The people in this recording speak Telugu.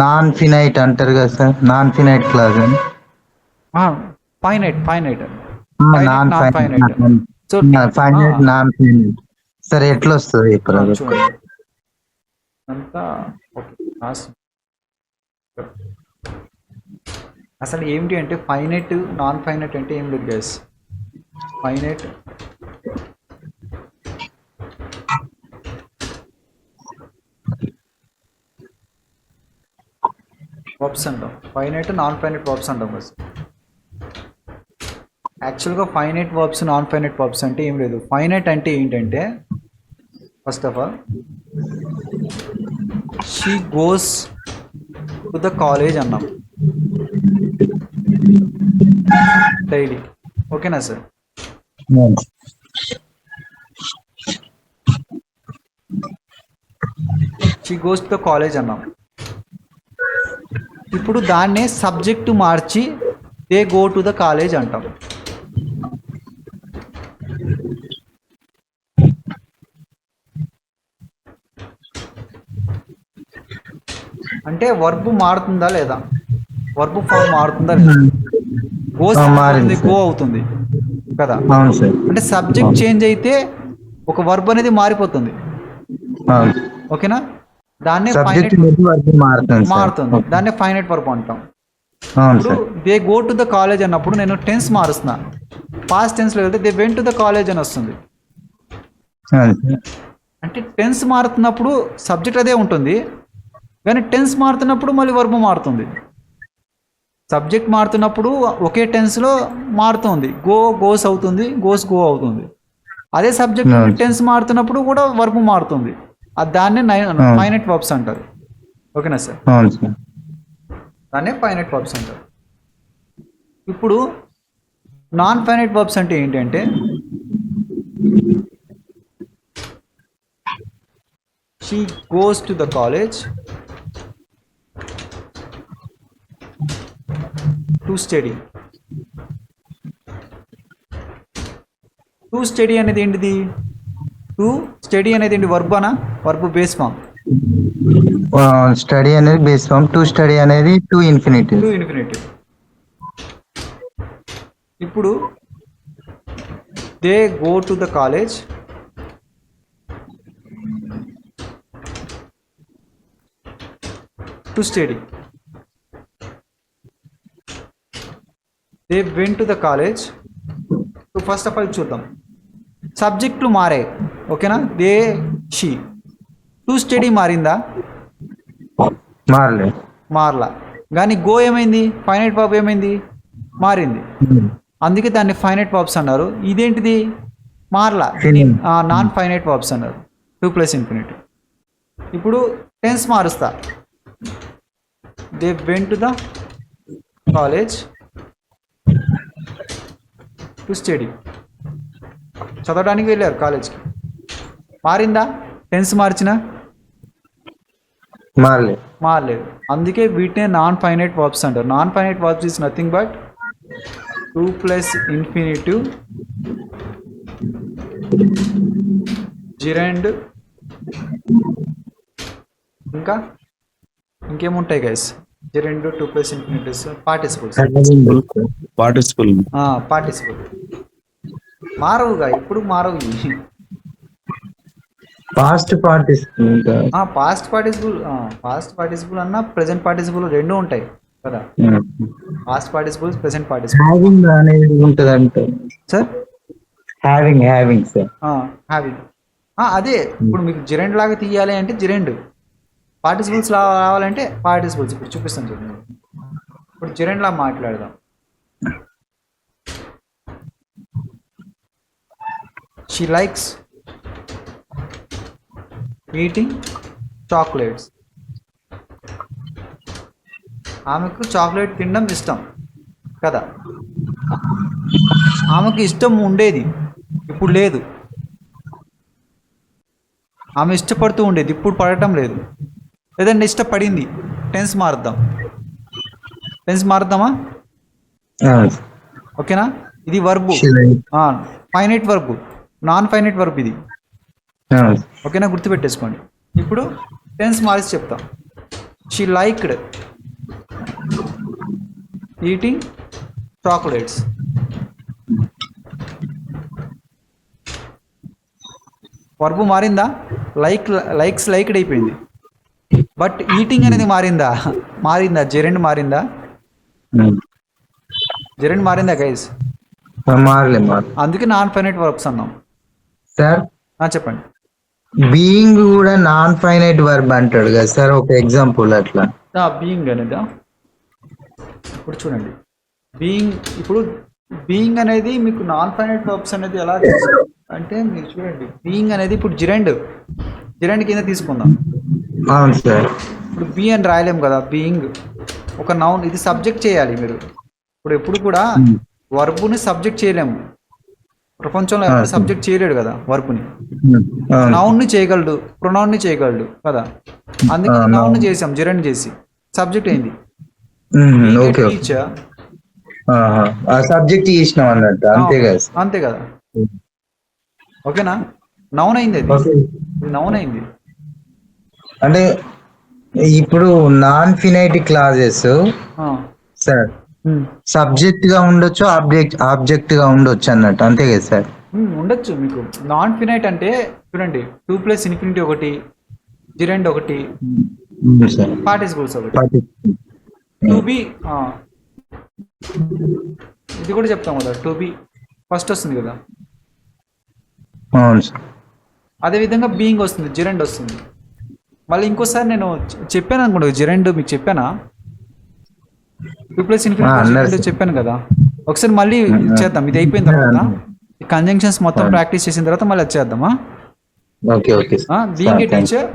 నాన్ ఫినైట్ అంటారు కదా సార్ నాన్ ఫినైట్ క్లాజ్ అని finite finite non finite. So finite. Non finite సరే ఎట్లా వస్తుంది అంతా అసలు ఏమిటి అంటే ఫైనెట్ నాన్ ఫైనెట్ అంటే ఏం లేదు గైస్ ఫైనెట్ వర్బ్స్ అంటాం. ఫైనైట్ నాన్ ఫైనైట్ వర్బ్స్ అంటాం బస్ యాక్చువల్గా finite verbs non finite verbs అంటే ఏం లేదు. ఫైనైట్ అంటే ఏంటంటే first of all she goes to the college అన్నాం. డైలీ ఓకేనా sir she goes to the college అన్నాం. ఇప్పుడు దాన్నే subject March they go to the college అంటాం. అంటే వర్బ్ మారుతుందా లేదా? వర్బ్ ఫామ్ మారుతుందా లేదా? మారింది గో అవుతుంది కదా? అంటే సబ్జెక్ట్ చేంజ్ అయితే ఒక వర్బ్ అనేది మారిపోతుంది. ఓకేనా? దాన్నే మారుతుంది. దాన్నే ఫైనైట్ వర్బ్ అంటాం. ఇప్పుడు they go to the college అన్నప్పుడు నేను టెన్స్ మారుస్తున్నా. పాస్ట్ టెన్స్లో వెళ్తే they went to the college అని వస్తుంది. అంటే టెన్స్ మారుతున్నప్పుడు సబ్జెక్ట్ అదే ఉంటుంది. కానీ టెన్స్ మారుతున్నప్పుడు మళ్ళీ వర్బ్ మారుతుంది. సబ్జెక్ట్ మారుతున్నప్పుడు ఒకే టెన్స్లో మారుతుంది. గో గోస్ అవుతుంది. గోస్ గో అవుతుంది. అదే సబ్జెక్ట్. టెన్స్ మారుతున్నప్పుడు కూడా వర్బ్ మారుతుంది. దాన్నే. ఫైనట్ వర్బ్స్ అంటారు. ఓకేనా సార్? దాన్నే ఫైనైట్ వర్బ్స్ అంటారు. ఇప్పుడు నాన్ ఫైనైట్ వర్బ్స్ అంటే ఏంటంటే she goes to the college to study to study అనేది ఏంటిది? టు స్టడీ అనేది ఏంటి? వర్బ్ అనా? వర్బ్ బేస్ ఫామ్ స్టడీ అనేది బేస్ ఫామ్ టు స్టడీ అనేది టు ఇన్ఫినిటీ టు ఇన్ఫినిటివ్ ఇప్పుడు they go to the college to study they went to the college first of all చూద్దాం. సబ్జెక్టులు మారాయి ఓకేనా దే షీ టు స్టడీ మారిందా? మారలేదు మారలా. కానీ గో ఏమైంది? ఫైనైట్ పాప్ ఏమైంది? మారింది. అందుకే దాన్ని ఫైనైట్ పాప్స్ అన్నారు. ఇదేంటిది? మారలా. Finim. నాన్ ఫైనైట్ పాప్స్ అన్నారు. To plus infinity. ఇప్పుడు tense మారుస్తా. They went to the college to study చదవడానికి వెళ్ళారు కాలేజ్కి మారిందా? టెన్స్ మార్చినా? మారలేదు. మారలేదు. అందుకే వీటినే నాన్ ఫైనైట్ వర్బ్స్ అంటారు. Non finite verbs is nothing but to plus infinitive gerund ఇంకా ఇంకేముంటాయి guys gerund to plus infinitives participles participle participle మారవుగా ఇప్పుడు మారవు. పాస్ట్ పార్టిసిపెంట్ ఆ పాస్ట్ పార్టిసిపుల్ పాస్ట్ పార్టిసిపుల్ అన్న ప్రెసెంట్ పార్టిసిపుల్ రెండు ఉంటాయి కదా. Past participles present participle having అనేది ఉంటది అంటే sir having having sir having అదే ఇప్పుడు మీకు జిరెండ్ లాగా తీయాలి అంటే జిరెండ్ పార్టిసిపుల్స్ రావాలంటే పార్టిసిపుల్స్ ఇప్పుడు చూపిస్తాను చూడండి. ఇప్పుడు జిరెండ్ లా మాట్లాడదాం. షీ లైక్స్ ఈటింగ్ చాక్లెట్స్ ఆమెకు చాక్లెట్ తినడం ఇష్టం కదా? ఆమెకు ఇష్టం ఉండేది ఇప్పుడు లేదు. ఆమె ఇష్టపడుతూ ఉండేది ఇప్పుడు పడటం లేదు. లేదంటే ఇష్టపడింది టెన్స్ మారుద్దాం. టెన్స్ మారుద్దామా? ఓకేనా? ఇది verb finite verb non finite verb ఇది. ఓకేనా? గుర్తుపెట్టేసుకోండి. ఇప్పుడు టెన్స్ మార్చి చెప్తాం. She liked eating chocolates verb మారిందా? లైక్ లైక్స్ లైక్డ్ అయిపోయింది. బట్ ఈటింగ్ అనేది మారిందా? మారిందా? జెరెండ్ మారిందా? జెరెండ్ మారిందా గైస్ అందుకే నాన్ ఫైనైట్ వర్బ్స్ అన్నాం సార్ చెప్పండి. బీయింగ్ కూడా నాన్ ఫైనైట్ వర్బ్ అంటాడు కదా సార్ ఒక ఎగ్జాంపుల్ అట్లా. బీయింగ్ అనేదా ఇప్పుడు చూడండి. బీయింగ్ ఇప్పుడు బీయింగ్ అనేది మీకు నాన్ ఫైనైట్ వర్బ్స్ అనేది ఎలా? అంటే మీరు చూడండి. బీయింగ్ అనేది ఇప్పుడు జిరెండ్. జిరెండ్ కింద తీసుకుందాం. అవును సార్. ఇప్పుడు బీ అని రాయలేం కదా బీయింగ్. ఒక నౌన్ ఇది సబ్జెక్ట్ చేయాలి మీరు. ఇప్పుడు ఎప్పుడు కూడా. వర్బుని సబ్జెక్ట్ చేయలేము. ప్రపంచంలో ఎవరు. సబ్జెక్ట్ చేయలేడు కదా వర్బుని అవును నౌన్ని చేయగలడు ప్రొనౌన్ని చేయగలడు కదా అందుకే నౌన్. చేసాం జిరెండ్ చేసి సబ్జెక్ట్. ఆ సబ్జెక్ట్ చేసినాం అన్నట్టు అంతే కదా అంతే కదా ఓకేనా నౌన్ అయింది అది నౌన్ అయింది అంటే ఇప్పుడు నాన్ ఫినైట్ క్లాజెస్. సార్. సబ్జెక్ట్గా ఉండొచ్చు ఆబ్జెక్ట్ ఆబ్జెక్ట్గా ఉండొచ్చు అన్నట్టు. అంతే కదా సార్? ఉమ్, ఉండొచ్చు మీకు. నాన్ ఫినైట్ అంటే చూడండి టూ ప్లస్ ఇన్ఫినిటీ ఒకటి జిరెండ్ ఒకటి పార్టిసిపల్స్ ఒకటి. పాటి- టు బి ఇది కూడా చెప్తాం కదా టు బి ఫస్ట్ వస్తుంది కదా. అవును సార్ అదే విధంగా బీయింగ్ వస్తుంది జిరెండ్ వస్తుంది. మళ్ళీ ఇంకోసారి నేను చెప్పాను అనుకోండి జిరెండ్ మీకు చెప్పానా? To plus infinity. చెప్పాను కదా. ఒకసారి మళ్ళీ చేద్దాం. ఇది అయిపోయిన తర్వాత కంజంక్షన్స్ మొత్తం ప్రాక్టీస్ చేసిన తర్వాత మళ్ళీ వచ్చేద్దామా okay okay. Being a teacher